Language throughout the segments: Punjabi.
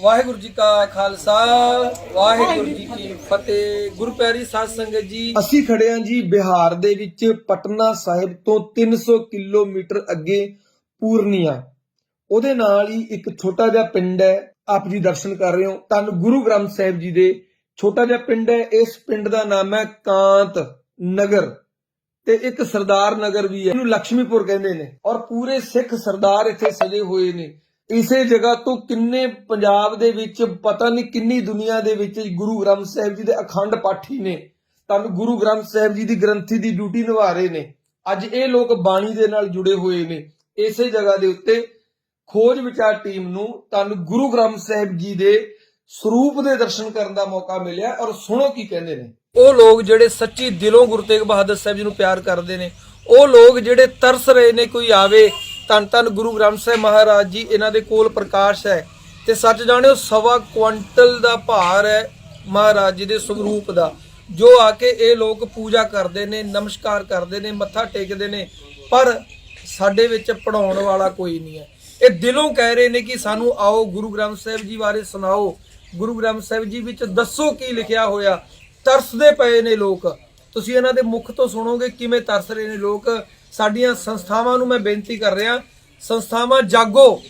ਵਾਹਿਗੁਰੂ ਜੀ ਕਾ ਖਾਲਸਾ, ਵਾਹਿਗੁਰੂ ਜੀ ਕੀ ਫਤਿਹ। ਗੁਰੂ ਪਿਆਰੀ ਸਾਧ ਸੰਗਤ ਜੀ, ਅਸੀਂ ਖੜੇ ਹਾਂ ਜੀ ਬਿਹਾਰ ਦੇ ਵਿੱਚ ਪਟਨਾ ਸਾਹਿਬ ਤੋਂ 300 ਕਿਲੋਮੀਟਰ ਅੱਗੇ ਪੂਰਨੀਆ। ਉਹਦੇ ਨਾਲ ਹੀ ਇੱਕ ਛੋਟਾ ਜਿਹਾ ਪਿੰਡ ਹੈ, ਆਪ ਜੀ ਦਰਸ਼ਨ ਕਰ ਰਹੇ ਹੋ। ਧੰਨ ਗੁਰੂ ਗ੍ਰੰਥ ਸਾਹਿਬ ਜੀ ਦੇ ਛੋਟਾ ਜਿਹਾ ਪਿੰਡ ਹੈ, ਇਸ ਪਿੰਡ ਦਾ ਨਾਮ ਹੈ ਕਾਂਤ ਨਗਰ। ਤੇ ਇੱਕ ਸਰਦਾਰ ਨਗਰ ਵੀ ਹੈ, ਇਹਨੂੰ ਲక్ష్ਮੀਪੁਰ ਕਹਿੰਦੇ ਨੇ। ਔਰ ਪੂਰੇ ਸਿੱਖ ਸਰਦਾਰ ਇੱਥੇ ਸਜੇ ਹੋਏ ਨੇ। ਇਸੇ ਜਗ੍ਹਾ ਤੋਂ ਕਿੰਨੇ ਪੰਜਾਬ ਦੇ ਵਿੱਚ, ਪਤਾ ਨਹੀਂ ਕਿੰਨੀ ਦੁਨੀਆ ਦੇ ਵਿੱਚ ਗੁਰੂ ਗ੍ਰੰਥ ਸਾਹਿਬ ਜੀ ਦੇ ਅਖੰਡ ਪਾਠੀ ਨੇ। ਤਾਂ ਗੁਰੂ ਗ੍ਰੰਥ ਸਾਹਿਬ ਜੀ ਦੀ ਗ੍ਰੰਥੀ ਦੀ ਡਿਊਟੀ ਨਿਭਾ ਰਹੇ ਨੇ। ਅੱਜ ਇਹ ਲੋਕ ਬਾਣੀ ਦੇ ਨਾਲ ਜੁੜੇ ਹੋਏ ਨੇ। ਇਸੇ ਜਗ੍ਹਾ ਦੇ ਉੱਤੇ ਖੋਜ ਵਿਚਾਰ ਟੀਮ ਨੂੰ ਤਨ ਗੁਰੂ ਗ੍ਰੰਥ ਸਾਹਿਬ ਜੀ ਦੇ ਸਰੂਪ ਦੇ ਦਰਸ਼ਨ ਕਰਨ ਦਾ ਮੌਕਾ ਮਿਲਿਆ ਔਰ ਸੁਣੋ ਕੀ ਕਹਿੰਦੇ ਨੇ। ਉਹ ਲੋਕ ਜਿਹੜੇ ਸੱਚੀ ਦਿਲੋਂ ਗੁਰੂ ਤੇਗ ਬਹਾਦਰ ਸਾਹਿਬ ਜੀ ਨੂੰ ਪਿਆਰ ਕਰਦੇ ਨੇ, ਉਹ ਲੋਕ ਜਿਹੜੇ ਤਰਸ ਰਹੇ ਨੇ ਕੋਈ ਆਵੇ ਧੰਨ ਧੰਨ ਗੁਰੂ ਗ੍ਰੰਥ ਸਾਹਿਬ ਮਹਾਰਾਜ ਜੀ, ਇਹਨਾਂ ਦੇ ਕੋਲ ਪ੍ਰਕਾਸ਼ ਹੈ ਤੇ ਸੱਚ ਜਾਣਿਓ ਸਵਾ ਕੁਇੰਟਲ ਦਾ ਭਾਰ ਹੈ ਮਹਾਰਾਜ ਜੀ ਦੇ ਸਰੂਪ ਦਾ। ਜੋ ਆ ਕੇ ਇਹ ਲੋਕ ਪੂਜਾ ਕਰਦੇ ਨੇ, ਨਮਸਕਾਰ ਕਰਦੇ ਨੇ, ਮੱਥਾ ਟੇਕਦੇ ਨੇ, ਪਰ ਸਾਡੇ ਵਿੱਚ ਪੜਾਉਣ ਵਾਲਾ ਕੋਈ ਨਹੀਂ ਹੈ। ਇਹ ਦਿਲੋਂ ਕਹਿ ਰਹੇ ਨੇ ਕਿ ਸਾਨੂੰ ਆਓ ਗੁਰੂ ਗ੍ਰੰਥ ਸਾਹਿਬ ਜੀ ਬਾਰੇ ਸੁਣਾਓ। ਗੁਰੂ ਗ੍ਰੰਥ ਸਾਹਿਬ ਜੀ ਵਿੱਚ ਦੱਸੋ ਕੀ ਲਿਖਿਆ ਹੋਇਆ। ਤਰਸਦੇ ਪਏ ਨੇ ਲੋਕ। ਤੁਸੀਂ ਇਹਨਾਂ ਦੇ ਮੁਖ ਤੋਂ ਸੁਣੋਗੇ ਕਿਵੇਂ ਤਰਸ ਰਹੇ ਨੇ ਲੋਕ। ਸਾਡੀਆਂ ਸੰਸਥਾਵਾਂ ਨੂੰ ਮੈਂ ਬੇਨਤੀ ਕਰ ਰਿਹਾ, ਸੰਸਥਾਵਾਂ ਜਾਗੋ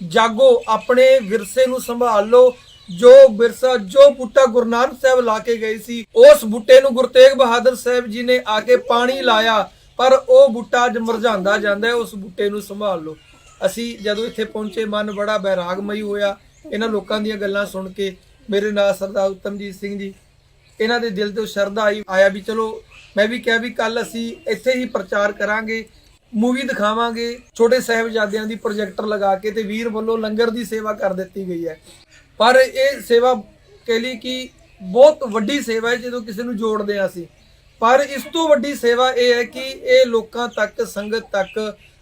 ਜਾਗੋ, ਆਪਣੇ ਵਿਰਸੇ ਨੂੰ ਸੰਭਾਲ ਲਓ। ਜੋ ਵਿਰਸਾ, ਜੋ ਬੂਟਾ ਗੁਰੂ ਨਾਨਕ ਸਾਹਿਬ ਲਾ ਕੇ ਗਏ ਸੀ, ਉਸ ਬੂਟੇ ਨੂੰ ਗੁਰੂ ਤੇਗ ਬਹਾਦਰ ਸਾਹਿਬ ਜੀ ਨੇ ਆ ਕੇ ਪਾਣੀ ਲਾਇਆ, ਪਰ ਉਹ ਬੂਟਾ ਅੱਜ ਮੁਰਝਾਉਂਦਾ ਜਾਂਦਾ ਉਸ ਬੂਟੇ ਨੂੰ ਸੰਭਾਲ ਲਓ। ਅਸੀਂ ਜਦੋਂ ਇੱਥੇ ਪਹੁੰਚੇ, ਮਨ ਬੜਾ ਬੈਰਾਗਮਈ ਹੋਇਆ। ਇਹਨਾਂ ਲੋਕਾਂ ਦੀਆਂ ਗੱਲਾਂ ਸੁਣ ਕੇ ਮੇਰੇ ਨਾਲ ਸਰਦਾਰ ਉਤਮਜੀਤ ਸਿੰਘ ਜੀ, ਇਹਨਾਂ ਦੇ ਦਿਲ ਤੋਂ ਸ਼ਰਧਾ ਆਈ, ਆਇਆ ਵੀ ਚਲੋ ਮੈਂ ਵੀ ਕਿਹਾ ਵੀ ਕੱਲ ਅਸੀਂ ਇੱਥੇ ਹੀ ਪ੍ਰਚਾਰ ਕਰਾਂਗੇ, ਮੂਵੀ ਦਿਖਾਵਾਂਗੇ, ਛੋਟੇ ਸਾਹਿਬਜ਼ਾਦਿਆਂ ਦੀ ਪ੍ਰੋਜੈਕਟਰ ਲਗਾ ਕੇ ਤੇ ਵੀਰ ਵੱਲੋਂ ਲੰਗਰ ਦੀ ਸੇਵਾ ਕਰ ਦਿੱਤੀ ਗਈ ਹੈ। ਪਰ ਇਹ ਸੇਵਾ ਕਹਿ ਲਈ ਕਿ ਬਹੁਤ ਵੱਡੀ ਸੇਵਾ ਹੈ, ਜਦੋਂ ਕਿਸੇ ਨੂੰ ਜੋੜਦੇ ਹਾਂ ਅਸੀਂ। ਪਰ ਇਸ ਤੋਂ ਵੱਡੀ ਸੇਵਾ ਇਹ ਹੈ ਕਿ ਇਹ ਲੋਕਾਂ ਤੱਕ, ਸੰਗਤ ਤੱਕ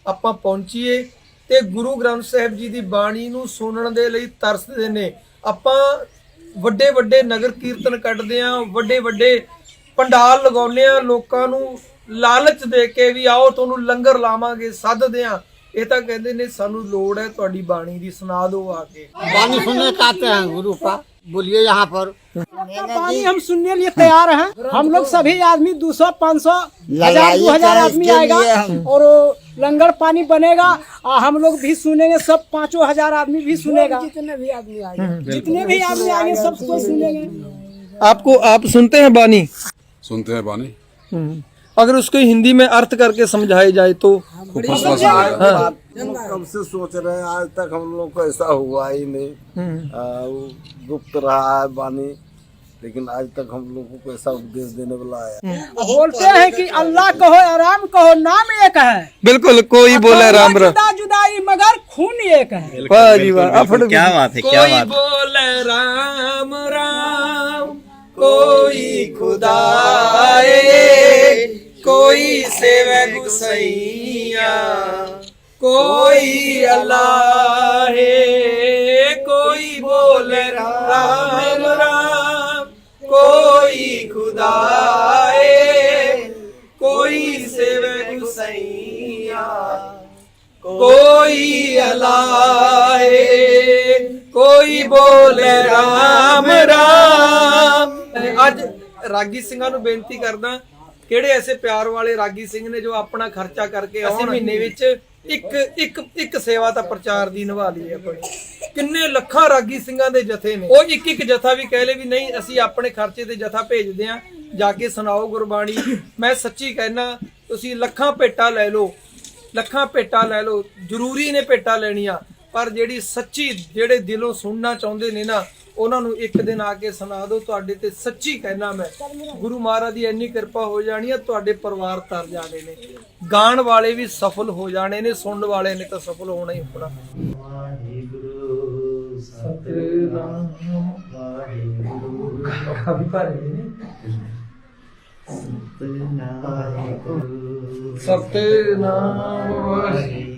ਆਪਾਂ ਪਹੁੰਚੀਏ ਤੇ ਗੁਰੂ ਗ੍ਰੰਥ ਸਾਹਿਬ ਜੀ ਦੀ ਬਾਣੀ ਨੂੰ ਸੁਣਨ ਦੇ ਲਈ ਤਰਸਦੇ ਨੇ। ਆਪਾਂ ਵੱਡੇ ਵੱਡੇ ਨਗਰ ਕੀਰਤਨ ਕੱਢਦੇ ਆ ਵੱਡੇ ਵੱਡੇ ਪੰਡਾਲ ਲਗਾਉਂਦੇ ਆ ਲੋਕਾਂ ਨੂੰ ਲਾਲਚ ਦੇ ਕੇ ਵੀ ਆਓ ਤੁਹਾਨੂੰ ਲੰਗਰ ਲਾਵਾਂਗੇ ਸੱਦਦੇ ਆ ਇਹ ਤਾਂ ਕਹਿੰਦੇ ਨੇ ਸਾਨੂੰ ਲੋੜ ਹੈ ਤੁਹਾਡੀ ਬਾਣੀ ਦੀ ਸੁਣਾ ਦਿਓ ਆ ਕੇ पानी सुनने का आते हैं गुरु का बोलिए यहाँ पर पानी हम सुनने लिए तैयार हैं हम लोग सभी आदमी दो सौ पाँच सौ हजार लगाइए दो हजार चाहे आदमी इसके आएगा लिए हम- और वो लंगर पानी बनेगा और हम लोग भी सुनेंगे सब पाँचों हजार आदमी भी सुनेगा जितने भी आदमी आएंगे जितने भी आदमी आएंगे सबको सुनेंगे आपको आप सुनते हैं बानी सुनते हैं बानी। अगर उसको हिंदी में अर्थ करके समझाए जाए तो सुनाया हाँ। कब से सोच रहे हैं आज तक हम लोग को ऐसा हुआ ही नहीं। गुप्त रहा है वाणी लेकिन आज तक हम लोगों को ऐसा उपदेश देने वाला आया बोलते हैं कि अल्लाह कहो आराम कहो नाम एक है। बिल्कुल कोई बोले राम राम जुदा जुदाई मगर खून एक है। क्या बात है क्या बात है। बोले राम राम ਕੋਈ ਖੁਦਾਏ ਕੋਈ ਸੇਵੈ ਗੁਸਈਆ ਕੋਈ ਅੱਲਾਹ ਹੈ ਕੋਈ ਬੋਲ ਰਾਮ ਰਾਮ ਕੋਈ ਅੱਜ ਰਾਗੀ ਸਿੰਘਾਂ ਨੂੰ ਬੇਨਤੀ ਕਰਦਾ ਕਿਹੜੇ ਐਸੇ ਪਿਆਰ ਵਾਲੇ ਰਾਗੀ ਸਿੰਘ ਨੇ ਜੋ ਆਪਣਾ ਖਰਚਾ ਕਰਕੇ ਅਸੀਂ ਮਹੀਨੇ ਵਿੱਚ ਇੱਕ ਇੱਕ ਇੱਕ ਸੇਵਾ ਤਾਂ ਪ੍ਰਚਾਰ ਦੀ ਨਿਭਾ ਲਈ ਆਪਣੀ ਕਿੰਨੇ ਲੱਖਾਂ ਰਾਗੀ ਸਿੰਘਾਂ ਦੇ ਜਥੇ ਨੇ। ਉਹ ਇੱਕ ਇੱਕ ਜਥਾ ਵੀ ਕਹਿ ਲੇ ਵੀ ਨਹੀਂ ਅਸੀਂ ਆਪਣੇ ਖਰਚੇ ਤੇ ਜਥਾ ਭੇਜਦੇ ਆਂ ਜਾ ਕੇ ਸੁਣਾਓ ਗੁਰਬਾਣੀ। ਮੈਂ ਸੱਚੀ ਕਹਿਣਾ ਤੁਸੀਂ ਲੱਖਾਂ ਭੇਟਾ ਲੈ ਲਓ। ਲੱਖਾਂ ਭੇਟਾ ਲੈ ਲਓ। ਜ਼ਰੂਰੀ ਨੇ ਭੇਟਾ ਲੈਣੀਆਂ। ਪਰ ਜਿਹੜੀ ਸੱਚੀ ਜਿਹੜੇ ਦਿਲੋਂ ਸੁਣਨਾ ਚਾਹੁੰਦੇ ਨੇ ਨਾ ਉਹਨਾਂ ਨੂੰ ਇੱਕ ਦਿਨ ਆ ਕੇ ਸੁਣਾ ਦਿਓ ਤੁਹਾਡੇ ਤੇ ਸੱਚੀ ਕਹਿਣਾ ਮੈਂ। ਗੁਰੂ ਮਹਾਰਾਜ ਦੀ ਇੰਨੀ ਕਿਰਪਾ ਹੋ ਜਾਣੀ ਹੈ ਤੁਹਾਡੇ ਪਰਿਵਾਰ ਤਰ ਜਾਣੇ ਨੇ। ਗਾਣ ਵਾਲੇ ਵੀ ਸਫਲ ਹੋ ਜਾਣੇ ਨੇ ਸੁਣਨ ਵਾਲੇ ਨੇ ਤਾਂ ਸਫਲ ਹੋਣਾ ਹੀ ਹੋਣਾ। ਸਤਨਾਮ ਵਾਹਿਗੁਰੂ।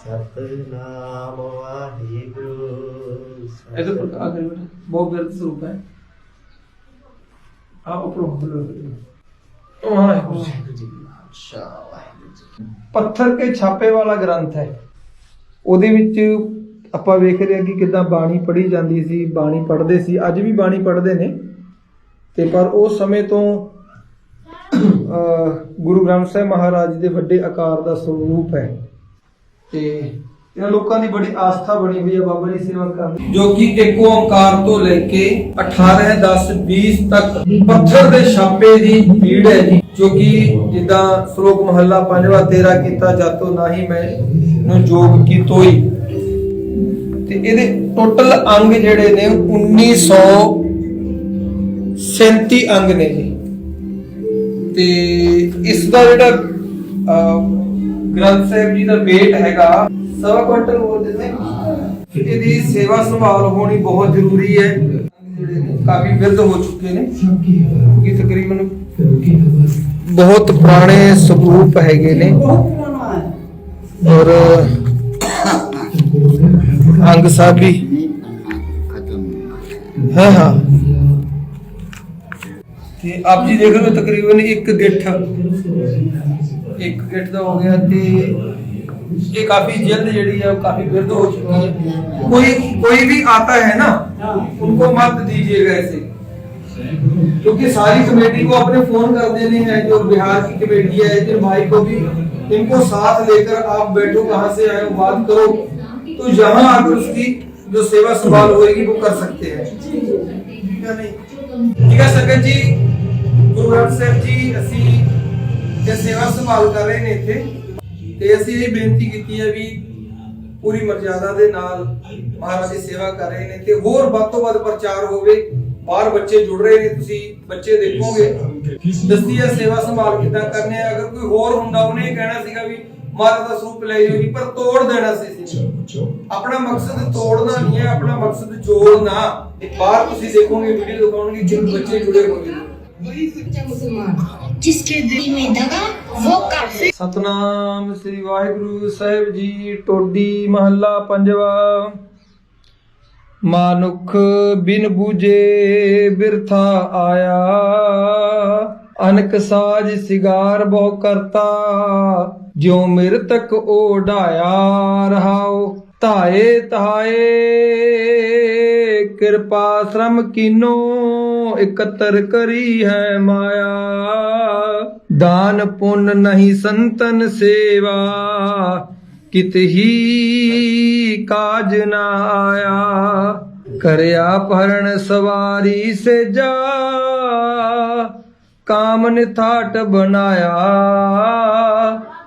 ਸਤਨਾਮ ਵਾਹਿਗੁਰੂ। ਇਹਦੇ ਪਰ ਆ ਕਰੀ ਬੇਟਾ ਬਹੁਤ ਬਿਰਧ ਸਰੂਪ ਹੈ। ਆਪ ਉਪਰੋਂ ਬੋਲੋ ਵਾਹਿਗੁਰੂ ਜੀ ਪੱਥਰ ਕੇ ਛਾਪੇ ਵਾਲਾ ਗ੍ਰੰਥ ਹੈ। ਉਹਦੇ ਵਿੱਚ ਆਪਾਂ ਵੇਖ ਰਹੇ ਹਾਂ ਕਿ ਕਿਦਾਂ ਬਾਣੀ ਪੜ੍ਹੀ ਜਾਂਦੀ ਸੀ ਬਾਣੀ ਪੜ੍ਹਦੇ ਸੀ ਅੱਜ ਵੀ ਬਾਣੀ ਪੜ੍ਹਦੇ ਨੇ। ਤੇ ਪਰ ਉਸ ਸਮੇਂ ਤੋਂ ਗੁਰੂ ਗ੍ਰੰਥ ਸਾਹਿਬ ਮਹਾਰਾਜ ਦੇ ਵੱਡੇ ਆਕਾਰ ਦਾ ਸਰੂਪ ਹੈ। ਤੇ ਇਹਨਾਂ ਲੋਕਾਂ ਦੀ ਬੜੀ ਆਸਥਾ ਬਣੀ ਹੋਈ ਹੈ ਬਾਬਾ ਜੀ ਸੇਵਾ ਕਰਨ ਜੋ ਕਿ ਇੱਕ ਓੰਕਾਰ ਤੋਂ ਲੈ ਕੇ 18 10 20 ਤੱਕ ਪੱਥਰ ਦੇ ਛਾਪੇ ਦੀ ਭੀੜ ਹੈ ਜੀ। ਜੋ ਕਿ ਜਿੱਦਾਂ ਸ਼ਲੋਕ ਮਹੱਲਾ ਪੰਜਵਾ, ਤੇਰਾ ਕੀਤਾ ਜਾਤੋ ਨਾਹੀ ਮੈਂ ਨੂੰ ਜੋਗ ਕੀ ਤੋਈ ਤੇ ਇਹਦੇ ਟੋਟਲ ਅੰਗ ਜਿਹੜੇ ਨੇ 1937 ਅੰਗ ਨੇ ਜੀ। ਤੇ ਇਸ ਦਾ ਜਿਹੜਾ ਗ੍ਰੰਥ ਸਾਹਿਬ ਜੀ ਦਾ weight ਹੈਗਾ, ਸਵਾ ਕੁਇੰਟਲ ਬੋਲਦੇ ਨੇ ਇਹਦੀ ਸੇਵਾ ਸੰਭਾਲ ਹੋਣੀ ਬਹੁਤ ਜ਼ਰੂਰੀ ਹੈ। ਕਾਫੀ ਬਿਰਧ ਹੋ ਚੁੱਕੇ ਨੇ। ਕਿ ਤਕਰੀਬਨ ਬਹੁਤ ਪੁਰਾਣੇ ਸਰੂਪ ਹੈਗੇ ਨੇ। ਔਰ ਅੰਗ ਸਾਹਿਬ ਵੀ ਹਾਂ ਹਾਂ। ਤੇ ਆਪ ਜੀ ਦੇਖ ਰਹੇ ਤਕਰੀਬਨ ਇੱਕ ਗਿੱਠ। ਇੱਕ ਗਿੱਠ ਦਾ ਹੋ ਗਿਆ ਤੇ ਇਹ ਕਾਫੀ ਜਲਦ ਜਿਹੜੀ है वो काफी वृद्ध हो चुकी है कोई कोई भी आता है ना उनको मत दीजिएगा ऐसे क्योंकि सारी कमेटी को अपने फोन कर देने हैं जो बिहार की कमेटी है जिन भाई को भी इनको साथ लेकर आप बैठो कहाँ से आए हो बात करो तो यहाँ आकर उसकी जो सेवा संभाल होएगी वो कर सकते हैं ठीक है नहीं ਠੀਕ ਹੈ ਸੰਗਤ ਜੀ ਗੁਰੂ ਗ੍ਰੰਥ ਤੇ ਸੇਵਾ ਸੰਭਾਲ ਕਰ ਰਹੇ ਨੇ ਇੱਥੇ ਤੇ ਅਸੀਂ ਇਹ ਬੇਨਤੀ ਕੀਤੀ ਹੈ ਵੀ ਪੂਰੀ ਮਰਜ਼ਾਦਾ ਦੇ ਨਾਲ ਮਹਾਰਾਜ ਦੀ ਸੇਵਾ ਕਰ ਰਹੇ ਨੇ ਤੇ ਹੋਰ ਵੱਧ ਤੋਂ ਵੱਧ ਪ੍ਰਚਾਰ ਹੋਵੇ ਬਾਹਰ ਬੱਚੇ ਜੁੜ ਰਹੇ ਨੇ ਤੁਸੀਂ ਬੱਚੇ ਦੇਖੋਗੇ। ਦੱਸੀ ਹੈ ਸੇਵਾ ਸੰਭਾਲ ਕਿਦਾਂ ਕਰਨੇ ਆ ਅਗਰ ਕੋਈ ਹੋਰ ਹੁੰਦਾ ਉਹਨੇ ਕਹਿਣਾ ਸੀਗਾ ਵੀ ਮਹਾਰਾਜ ਦਾ ਸਰੂਪ ਲੈ ਜਾਓ ਪਰ ਤੋੜ ਦੇਣਾ ਸੀ ਆਪਣਾ ਮਕਸਦ ਤੋੜਨਾ ਨਹੀਂ ਹੈ ਆਪਣਾ ਮਕਸਦ ਜੋੜਨਾ। ਬਾਹਰ ਤੁਸੀਂ ਦੇਖੋਗੇ ਵੀਡੀਓ ਦਿਖਾਉਣਗੇ ਜਿਵੇਂ ਬੱਚੇ ਜੁੜੇ ਹੋਣਗੇ ਵਹੀ ਸੱਚਾ ਮੁਸਲਮਾਨ। जिसके दिल में दगा वो काफिर ਸਤਨਾਮ ਸ੍ਰੀ ਵਾਹਿਗੁਰੂ ਸਾਹਿਬ ਜੀ ਟੋਡੀ ਮਹੱਲਾ ਪੰਜਵਾ ਮਾਨੁਖ ਬਿਨ ਬੂਝੇ ਬਿਰਥਾ ਆਇਆ ਅਨਕ ਸਾਜ ਸਿਗਾਰ ਬਹੁ ਕਰਤਾ ਜਿਉ ਮਿਰਤਕ ਓਢਾਇਆ ਰਹਾਉ ਧਾਏ ਧਾਏ ਕਿਰਪਾ ਸ਼ਰਮ ਕੀਨੋ ਇਕੱਤਰ ਕਰੀ ਹੈ ਮਾਇਆ। ਦਾਨ ਪੁੰਨ ਨਹੀਂ ਸੰਤਨ ਸੇਵਾ। ਕਿਤ ਹੀ ਕਾਜ ਨਾ ਆਇਆ। ਕਰਿਆ ਭਰਨ ਸਵਾਰੀ ਸੇ ਜਾ। ਕਾਮ ਨਿਥਾਟ ਬਣਾਇਆ।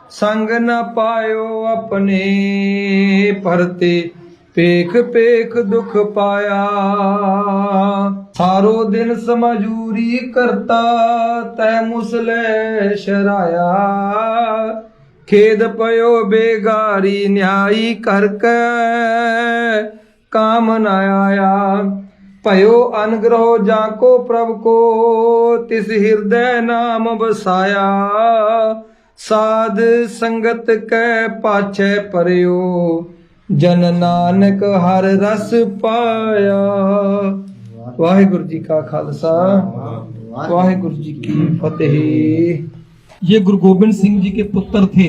ਸੰਗ ਨਾ ਪਾਇਓ ਆਪਣੇ ਪਰਤੇ ਪੇਖ ਪੇਖ ਦੁਖ ਪਾਇਆ। ਸਾਰੋ ਦਿਨ ਸਮਜੂਰੀ ਕਰਤਾ, ਤੈ ਮੁਸਲੇ ਸ਼ਰਾਇਆ। ਖੇਦ ਪਇਓ ਬੇਗਾਰੀ, ਨਿਆਈ ਕਰਕੇ, ਕਾਮ ਨ ਆਇਆ। ਭਇਓ ਅਨਗ੍ਰਹ ਜਾਂ ਕੋ ਪ੍ਰਭ ਕੋ, ਤਿਸ ਹਿਰਦੈ ਨਾਮ ਵਸਾਇਆ। ਸਾਧ ਸੰਗਤ ਕੈ ਪਾਛੈ ਪਰਿਓ। ਜਨ ਨਾਨਕ ਹਰ ਰਸ ਪਾਇਆ ਵਾਹਿਗੁਰੂ ਜੀ ਕਾ ਖਾਲਸਾ वाहिगुरु जी की फतेह ये गुरु गोविंद सिंह जी के पुत्र थे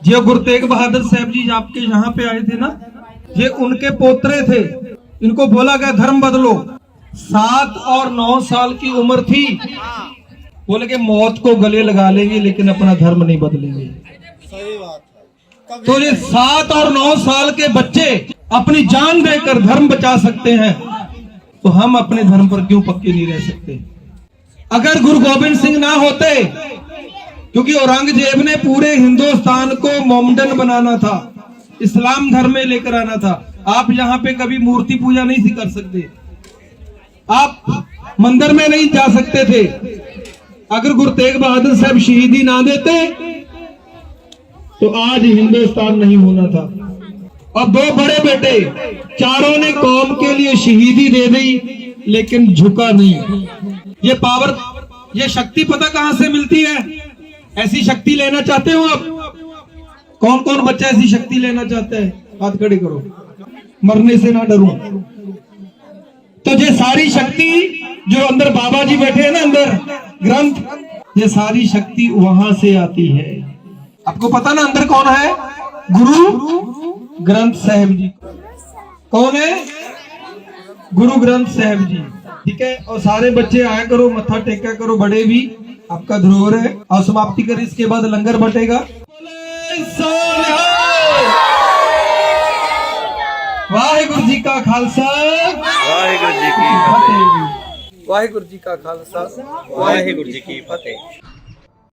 जो गुरु तेग बहादुर साहब जी आपके यहाँ पे आए थे ना ये उनके पोतरे थे इनको बोला गया धर्म बदलो सात और नौ साल की उम्र थी बोले कि मौत को गले लगा लेंगे लेकिन अपना धर्म नहीं बदलेंगे तो ये सात और नौ साल के बच्चे अपनी जान देकर धर्म बचा सकते हैं तो हम अपने धर्म पर क्यों पक्के नहीं रह सकते? अगर गुरु गोविंद सिंह ना होते, क्योंकि औरंगज़ेब ने पूरे हिंदुस्तान को मोमडन बनाना था, इस्लाम धर्म में लेकर आना था, आप यहाँ पे कभी मूर्ति पूजा नहीं कर सकते। आप मंदिर में नहीं जा सकते थे। अगर गुरु तेग बहादुर साहब शहीदी ना देते तो आज हिंदुस्तान नहीं होना था। और दो बड़े बेटे, चारों ने कौम के लिए शहीदी दे दी, लेकिन झुका नहीं। ये पावर, ये शक्ति पता कहाँ से मिलती है? ऐसी शक्ति लेना चाहते हो आप? कौन कौन बच्चा ऐसी शक्ति लेना चाहता है? हाथ खड़े करो। मरने से ना डरो। तो ये सारी शक्ति जो अंदर बाबा जी बैठे हैं ना, अंदर ग्रंथ, ये सारी शक्ति वहाँ से आती है। आपको पता ना अंदर कौन है? गुरु ग्रंथ साहब जी। कौन है? गुरु ग्रंथ साहब जी। ठीक है? और सारे बच्चे आया करो मत्था टेका करो बड़े भी। आपका धरोहर है। और समाप्ति कर इसके बाद लंगर बटेगा। वाहेगुरु जी का खालसा। वाहेगुरु जी की फतेह वाहेगुरु जी का खालसा। वाहिगुरु जी की फतेह।